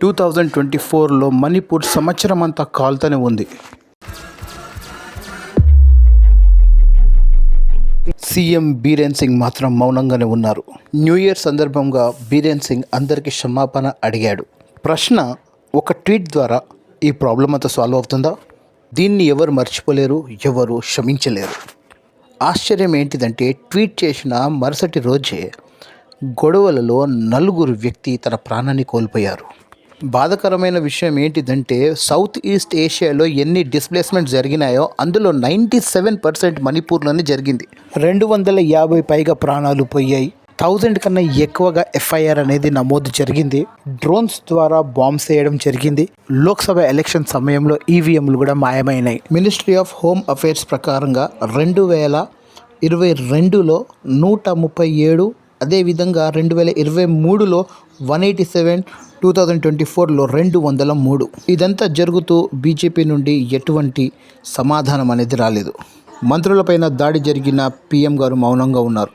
Two thousand twenty ఫోర్లో మణిపూర్ సంవత్సరం అంతా కాల్తనే ఉంది. సీఎం బీరేన్ సింగ్ మాత్రం మౌనంగానే ఉన్నారు. న్యూ ఇయర్ సందర్భంగా బీరేన్ సింగ్ అందరికీ క్షమాపణ అడిగాడు. ప్రశ్న ఒక ట్వీట్ ద్వారా ఈ ప్రాబ్లం అంతా సాల్వ్ అవుతుందా? దీన్ని ఎవరు మర్చిపోలేరు ఎవరు క్షమించలేరు. ఆశ్చర్యం ఏంటిదంటే ట్వీట్ చేసిన మరుసటి రోజే గొడవలలో నలుగురు వ్యక్తి తన ప్రాణాన్ని కోల్పోయారు. బాధకరమైన విషయం ఏంటిదంటే సౌత్ ఈస్ట్ ఏషియాలో ఎన్ని డిస్ప్లేస్మెంట్ జరిగినాయో అందులో నైంటీ సెవెన్ పర్సెంట్ మణిపూర్లోనే జరిగింది. రెండు వందల యాభై పైగా ప్రాణాలు పోయాయి. థౌజండ్ కన్నా ఎక్కువగా ఎఫ్ఐఆర్ అనేది నమోదు జరిగింది. డ్రోన్స్ ద్వారా బాంబ్స్ వేయడం జరిగింది. లోక్సభ ఎలక్షన్ సమయంలో ఈవీఎంలు కూడా మాయమైనాయి. మినిస్ట్రీ ఆఫ్ హోమ్ అఫైర్స్ ప్రకారంగా రెండు వేల ఇరవై రెండులో నూట ముప్పై ఏడు అదేవిధంగా రెండు వేల ఇరవై మూడులో one eighty seven two thousand twenty ఫోర్లో రెండు వందల మూడు. ఇదంతా జరుగుతూ బీజేపీ నుండి ఎటువంటి సమాధానం అనేది రాలేదు. మంత్రులపైన దాడి జరిగిన పీఎం గారు మౌనంగా ఉన్నారు.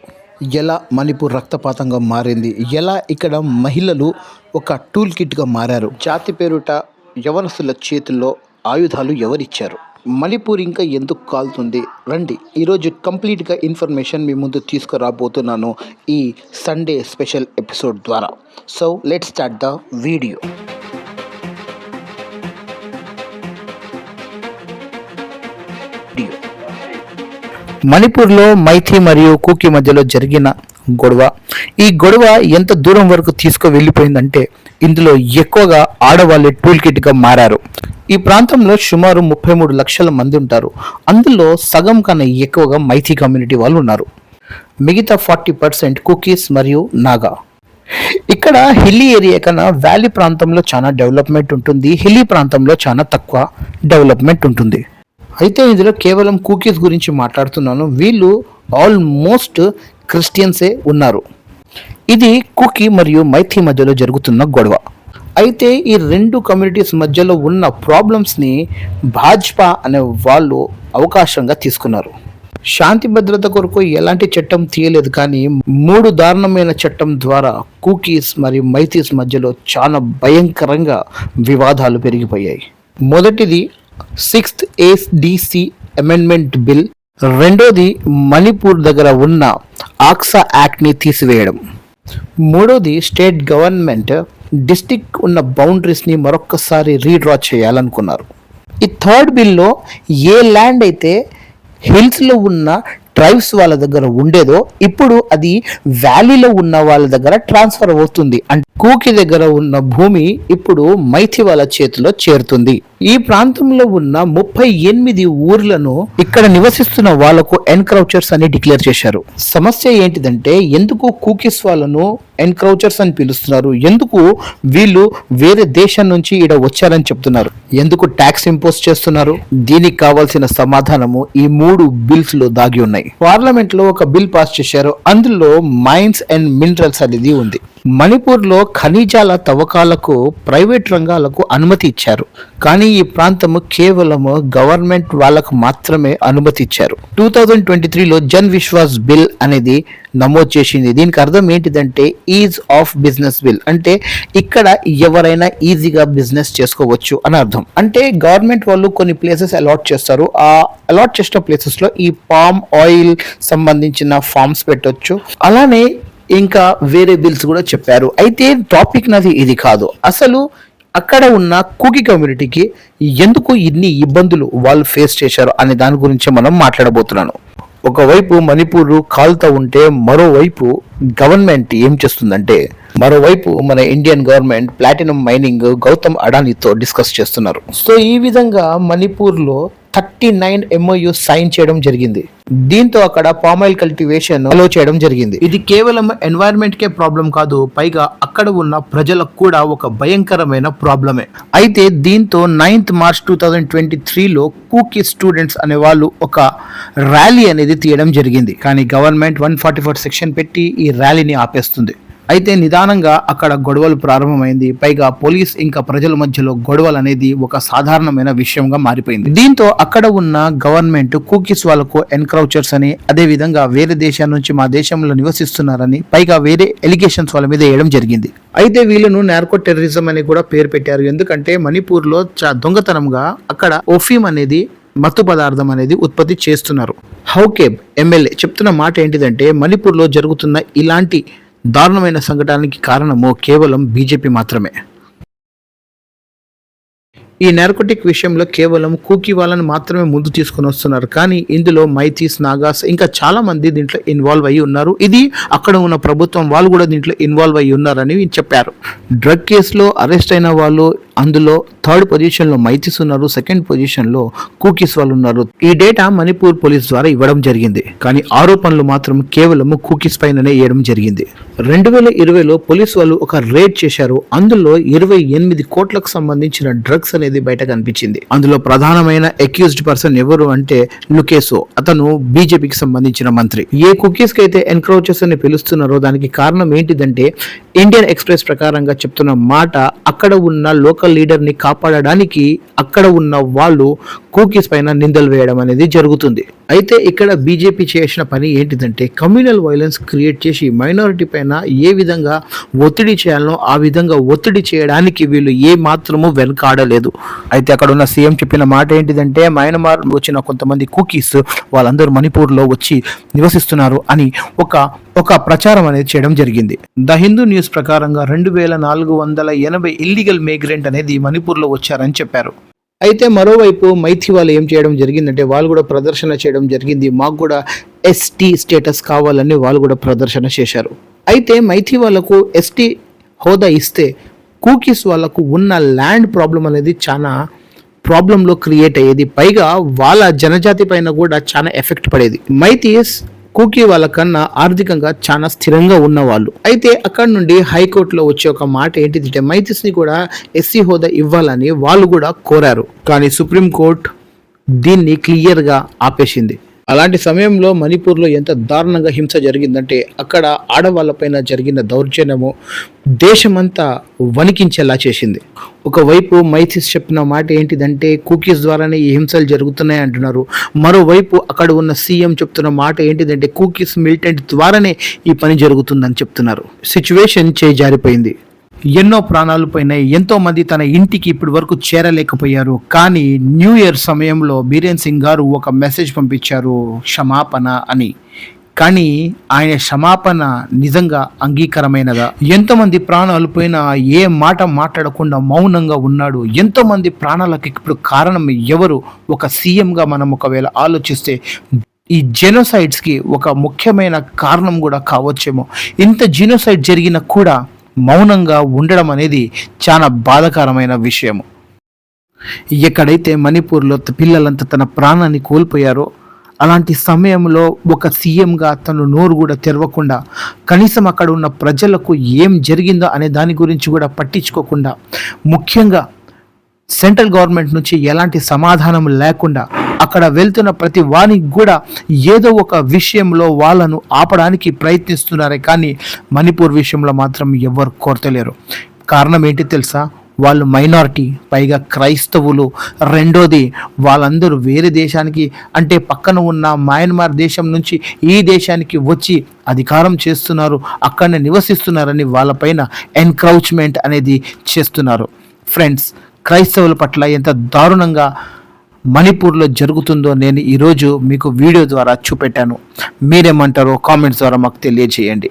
ఎలా మణిపూర్ రక్తపాతంగా మారింది? ఎలా ఇక్కడ మహిళలు ఒక టూల్ కిట్గా మారారు? జాతి పేరుట యవనస్తుల చేతుల్లో ఆయుధాలు ఎవరిచ్చారు? మణిపూర్ ఇంకా ఎందుకు కాలుతుంది? రండి ఈరోజు కంప్లీట్గా ఇన్ఫర్మేషన్ మీ ముందు తీసుకురాబోతున్నాను ఈ సండే స్పెషల్ ఎపిసోడ్ ద్వారా. So let start the video మణిపూర్లో మైథి మరియు కూకి మధ్యలో జరిగిన గొడవ. ఈ గొడవ ఎంత దూరం వరకు తీసుకు వెళ్ళిపోయిందంటే ఇందులో ఎక్కువగా ఆడవాళ్ళే టూల్ కిట్గా మారారు. ఈ ప్రాంతంలో సుమారు ముప్పై మూడు లక్షల మంది ఉంటారు. అందులో సగం కన్నా ఎక్కువగా మైథి కమ్యూనిటీ వాళ్ళు ఉన్నారు. మిగతా ఫార్టీ పర్సెంట్ కుకీస్ మరియు నాగా. ఇక్కడ హిల్లీ ఏరియా కన్నా వ్యాలీ ప్రాంతంలో చాలా డెవలప్మెంట్ ఉంటుంది. హిల్లీ ప్రాంతంలో చాలా తక్కువ డెవలప్మెంట్ ఉంటుంది. అయితే ఇందులో కేవలం కుకీస్ గురించి మాట్లాడుతున్నాను. వీళ్ళు ఆల్మోస్ట్ క్రిస్టియన్సే ఉన్నారు. ఇది కుకీ మరియు మైథి మధ్యలో జరుగుతున్న గొడవ. అయితే ఈ రెండు కమ్యూనిటీస్ మధ్యలో ఉన్న ప్రాబ్లమ్స్ని భాజపా అనే వాళ్ళు అవకాశంగా తీసుకున్నారు. శాంతి భద్రత కొరకు ఎలాంటి చట్టం తీయలేదు కానీ మూడు దారుణమైన చట్టం ద్వారా కుకీస్ మరియు మైతీస్ మధ్యలో చాలా భయంకరంగా వివాదాలు పెరిగిపోయాయి. మొదటిది సిక్స్త్ ఏస్డిసి అమెండ్మెంట్ బిల్ రెండోది మణిపూర్ దగ్గర ఉన్న ఆక్సా యాక్ట్ని తీసివేయడం. మూడోది స్టేట్ గవర్నమెంట్ డిస్టిక్ ఉన్న బౌండరీస్ని మరొక్కసారి రీడ్రా చేయాలనుకున్నారు. ఈ థర్డ్ బిల్లో ఏ ల్యాండ్ అయితే హిల్స్లో ఉన్న ట్రైబ్స్ వాళ్ళ దగ్గర ఉండేదో ఇప్పుడు అది వ్యాలీలో ఉన్న వాళ్ళ దగ్గర ట్రాన్స్ఫర్ అవుతుంది. అంటే కూకి దగ్గర ఉన్న భూమి ఇప్పుడు మైథి వాళ్ళ చేతిలో చేరుతుంది. ఈ ప్రాంతంలో ఉన్న ముప్పై ఎనిమిది ఊర్లను ఇక్కడ నివసిస్తున్న వాళ్ళకు ఎన్క్రౌచర్స్ అని డిక్లేర్ చేశారు. సమస్య ఏంటిదంటే ఎందుకు కూకిస్ వాళ్ళను ఎన్క్రౌచర్స్ అని పిలుస్తున్నారు? ఎందుకు వీళ్ళు వేరే దేశం నుంచి ఇడ వచ్చారని చెప్తున్నారు? ఎందుకు ట్యాక్స్ ఇంపోజ్ చేస్తున్నారు? దీనికి కావాల్సిన సమాధానము ఈ మూడు బిల్స్లో దాగి ఉన్నాయి. పార్లమెంట్లో ఒక బిల్ పాస్ చేశారు. అందులో మైన్స్ అండ్ మినరల్స్ అనేది ఉంది. మణిపూర్లో ఖనిజాల తవ్వకాలకు ప్రైవేట్ రంగాలకు అనుమతి ఇచ్చారు. కానీ ఈ ప్రాంతము కేవలము గవర్నమెంట్ వాళ్ళకు మాత్రమే అనుమతి ఇచ్చారు. టూ థౌజండ్ ట్వంటీ త్రీలో జన్ విశ్వాస్ బిల్ అనేది నమోదు చేసింది. దీనికి అర్థం ఏంటిదంటే ఈజ్ ఆఫ్ బిజినెస్ బిల్. అంటే ఇక్కడ ఎవరైనా ఈజీగా బిజినెస్ చేసుకోవచ్చు అని అర్థం. అంటే గవర్నమెంట్ వాళ్ళు కొన్ని ప్లేసెస్ అలాట్ చేస్తారు. ఆ అలాట్ చేసిన ప్లేసెస్లో ఈ పామ్ ఆయిల్ సంబంధించిన ఫార్మ్స్ పెట్టొచ్చు. అలానే ఇంకా వేరే బిల్స్ కూడా చెప్పారు. అయితే టాపిక్ నాది ఇది కాదు. అసలు అక్కడ ఉన్న కుకి కమ్యూనిటీకి ఎందుకు ఇన్ని ఇబ్బందులు వాళ్ళు ఫేస్ చేశారు అనే దాని గురించి మనం మాట్లాడబోతున్నాను. ఒకవైపు మణిపూర్ కాలుతా ఉంటే మరోవైపు గవర్నమెంట్ ఏం చేస్తుందంటే మరోవైపు మన Indian government platinum mining Gautam అడానీతో discuss చేస్తున్నారు. సో ఈ విధంగా మణిపూర్లో థర్టీ నైన్ ఎంఓయు సైన్ చేయడం జరిగింది. దీంతో అక్కడ పామాయిల్ కల్టివేషన్ అలో చేయడం జరిగింది. ఇది కేవలం ఎన్వైరన్మెంట్ కే ప్రాబ్లం కాదు పైగా అక్కడ ఉన్న ప్రజలకు కూడా ఒక భయంకరమైన ప్రాబ్లమే అయితే దీంతో ninth March two thousand twenty త్రీలో కూకీ స్టూడెంట్స్ అనే వాళ్ళు ఒక ర్యాలీ అనేది తీయడం జరిగింది. కానీ government one forty four section పెట్టి ఈ ర్యాలీని ఆపేస్తుంది. అయితే నిదానంగా అక్కడ గొడవలు ప్రారంభమైంది. పైగా పోలీస్ ఇంకా ప్రజల మధ్యలో గొడవలు అనేది ఒక సాధారణమైన విషయంగా మారిపోయింది. దీంతో అక్కడ ఉన్న గవర్నమెంట్ కూకీస్ వాళ్ళకు ఎన్క్రౌచర్స్ అని అదే విధంగా వేరే దేశాల నుంచి మా దేశంలో నివసిస్తున్నారని పైగా వేరే ఎలిగేషన్స్ వాళ్ళ మీద వేయడం జరిగింది. అయితే వీళ్ళను నార్కో టెర్రరిజం అని కూడా పేరు పెట్టారు. ఎందుకంటే మణిపూర్లో దొంగతనంగా అక్కడ ఒఫీమ్ అనేది మత్తు పదార్థం అనేది ఉత్పత్తి చేస్తున్నారు. హౌకేబ్ ఎమ్మెల్యే చెప్తున్న మాట ఏంటిదంటే మణిపూర్లో జరుగుతున్న ఇలాంటి దారుణమైన సంఘటనకి కారణము కేవలం బీజేపీ మాత్రమే. ఈ నార్కోటిక్ విషయంలో కేవలం కూకీ వాళ్ళని మాత్రమే ముందు తీసుకొని వస్తున్నారు. కానీ ఇందులో మైతీస్ నాగాస్ ఇంకా చాలా మంది దీంట్లో ఇన్వాల్వ్ అయ్యి ఉన్నారు. ఇది అక్కడ ఉన్న ప్రభుత్వం వాళ్ళు కూడా దీంట్లో ఇన్వాల్వ్ అయ్యి ఉన్నారని చెప్పారు. డ్రగ్ కేసులో అరెస్ట్ అయిన వాళ్ళు అందులో థర్డ్ పొజిషన్లో మైతీస్ ఉన్నారు సెకండ్ పొజిషన్లో కూకీస్ వాళ్ళు ఉన్నారు. ఈ డేటా మణిపూర్ పోలీస్ ద్వారా ఇవ్వడం జరిగింది. కానీ ఆరోపణలు మాత్రం కేవలం కూకిస్ పైననే వేయడం జరిగింది. రెండు వేల ఇరవైలో పోలీస్ వాళ్ళు ఒక రేడ్ చేశారు. అందులో ఇరవై ఎనిమిది కోట్లకు సంబంధించిన డ్రగ్స్ అనేది బయట కనిపించింది అందులో ప్రధానమైన అక్యూజ్డ్ పర్సన్ ఎవరు అంటే లుకేసో అతను బీజేపీకి సంబంధించిన మంత్రి. ఏ కుకీస్కి అయితే ఎన్క్రోచెస్ అని పిలుస్తున్నారో దానికి కారణం ఏంటిదంటే ఇండియన్ ఎక్స్ప్రెస్ ప్రకారంగా చెప్తున్న మాట అక్కడ ఉన్న లోకల్ లీడర్ని కాపాడడానికి అక్కడ ఉన్న వాళ్ళు కూకీస్ పైన నిందలు వేయడం అనేది జరుగుతుంది. అయితే ఇక్కడ బీజేపీ చేసిన పని ఏంటిదంటే కమ్యూనల్ వైలెన్స్ క్రియేట్ చేసి మైనారిటీ పైన ఏ విధంగా ఒత్తిడి చేయాలనో ఆ విధంగా ఒత్తిడి చేయడానికి వీళ్ళు ఏ మాత్రము వెనకాడలేదు. అయితే అక్కడ ఉన్న సీఎం చెప్పిన మాట ఏంటిదంటే మయన్మార్ వచ్చిన కొంతమంది కుకీస్ వాళ్ళందరూ మణిపూర్లో వచ్చి నివసిస్తున్నారు అని ఒక ఒక ప్రచారం అనేది చేయడం జరిగింది. ద హిందూ న్యూస్ ప్రకారంగా రెండు వేల నాలుగు వందల ఎనభై ఇల్లీగల్ మేగ్రెంట్ అనేది మణిపూర్లో వచ్చారని చెప్పారు. అయితే మరోవైపు మైథి వాళ్ళు ఏం చేయడం జరిగిందంటే వాళ్ళు కూడా ప్రదర్శన చేయడం జరిగింది. మాకు కూడా ఎస్టీ స్టేటస్ కావాలని వాళ్ళు కూడా ప్రదర్శన చేశారు. అయితే మైథి వాళ్ళకు ఎస్టీ హోదా ఇస్తే కూకీస్ వాళ్ళకు ఉన్న ల్యాండ్ ప్రాబ్లం అనేది చాలా ప్రాబ్లంలో క్రియేట్ అయ్యేది. పైగా వాళ్ళ జనజాతి పైన కూడా చాలా ఎఫెక్ట్ పడేది. మైతీస్ కూకీ వాళ్ళకన్నా ఆర్థికంగా చాలా స్థిరంగా ఉన్నవాళ్ళు. అయితే అక్కడ నుండి హైకోర్టులో వచ్చే ఒక మాట ఏంటిదంటే మైతిస్ని కూడా ఎస్సీ హోదా ఇవ్వాలని వాళ్ళు కూడా కోరారు. కానీ సుప్రీంకోర్టు దీన్ని క్లియర్గా ఆపేసింది. అలాంటి సమయంలో మణిపూర్లో ఎంత దారుణంగా హింస జరిగిందంటే అక్కడ ఆడవాళ్ళపైన జరిగిన దౌర్జన్యము దేశమంతా వణికించేలా చేసింది. ఒకవైపు మైథిస్ చెప్పిన మాట ఏంటిదంటే కుకీస్ ద్వారానే ఈ హింసలు జరుగుతున్నాయి అంటున్నారు. మరోవైపు అక్కడ ఉన్న సీఎం చెప్తున్న మాట ఏంటిదంటే కుకీస్ మిలిటెంట్ ద్వారానే ఈ పని జరుగుతుందని చెప్తున్నారు. సిచ్యువేషన్ చేజారిపోయింది. ఎన్నో ప్రాణాలు పోయినాయి. ఎంతో మంది తన ఇంటికి ఇప్పటి వరకు చేరలేకపోయారు. కానీ న్యూ ఇయర్ సమయంలో బీరేన్ సింగ్ గారు ఒక మెసేజ్ పంపించారు క్షమాపణ అని. కానీ ఆయన క్షమాపణ నిజంగా అంగీకారమైనదా? ఎంతమంది ప్రాణాలు పోయినా ఏ మాట మాట్లాడకుండా మౌనంగా ఉన్నాడు. ఎంతోమంది ప్రాణాలకు ఇప్పుడు కారణం ఎవరు? ఒక సీఎంగా మనం ఒకవేళ ఆలోచిస్తే ఈ జెనోసైడ్స్కి ఒక ముఖ్యమైన కారణం కూడా కావచ్చేమో. ఇంత జెనోసైడ్ జరిగినా కూడా మౌనంగా ఉండడం అనేది చాలా బాధాకరమైన విషయము. ఎక్కడైతే మణిపూర్లో పిల్లలంతా తన ప్రాణాన్ని కోల్పోయారో అలాంటి సమయంలో ఒక సీఎంగా తను నోరు కూడా తెరవకుండా కనీసం అక్కడ ఉన్న ప్రజలకు ఏం జరిగిందో అనే దాని గురించి కూడా పట్టించుకోకుండా ముఖ్యంగా సెంట్రల్ గవర్నమెంట్ నుంచి ఎలాంటి సమాధానం లేకుండా అక్కడ వెళ్తున్న ప్రతి వానికి కూడా ఏదో ఒక విషయంలో వాళ్ళను ఆపడానికి ప్రయత్నిస్తున్నారే కానీ మణిపూర్ విషయంలో మాత్రం ఎవరు కోరతలేరు. కారణం ఏంటి తెలుసా? వాళ్ళు మైనారిటీ పైగా క్రైస్తవులు. రెండోది వాళ్ళందరూ వేరే దేశానికి అంటే పక్కన ఉన్న మయన్మార్ దేశం నుంచి ఈ దేశానికి వచ్చి అధికారం చేస్తున్నారు అక్కడనే నివసిస్తున్నారని వాళ్ళపైన ఎన్క్రౌచ్మెంట్ అనేది చేస్తున్నారు. ఫ్రెండ్స్ క్రైస్తవుల పట్ల ఎంత దారుణంగా మణిపూర్లో జరుగుతుందో నేను ఈరోజు మీకు వీడియో ద్వారా చూపెట్టాను. మీరేమంటారో కామెంట్స్ ద్వారా మాకు తెలియజేయండి.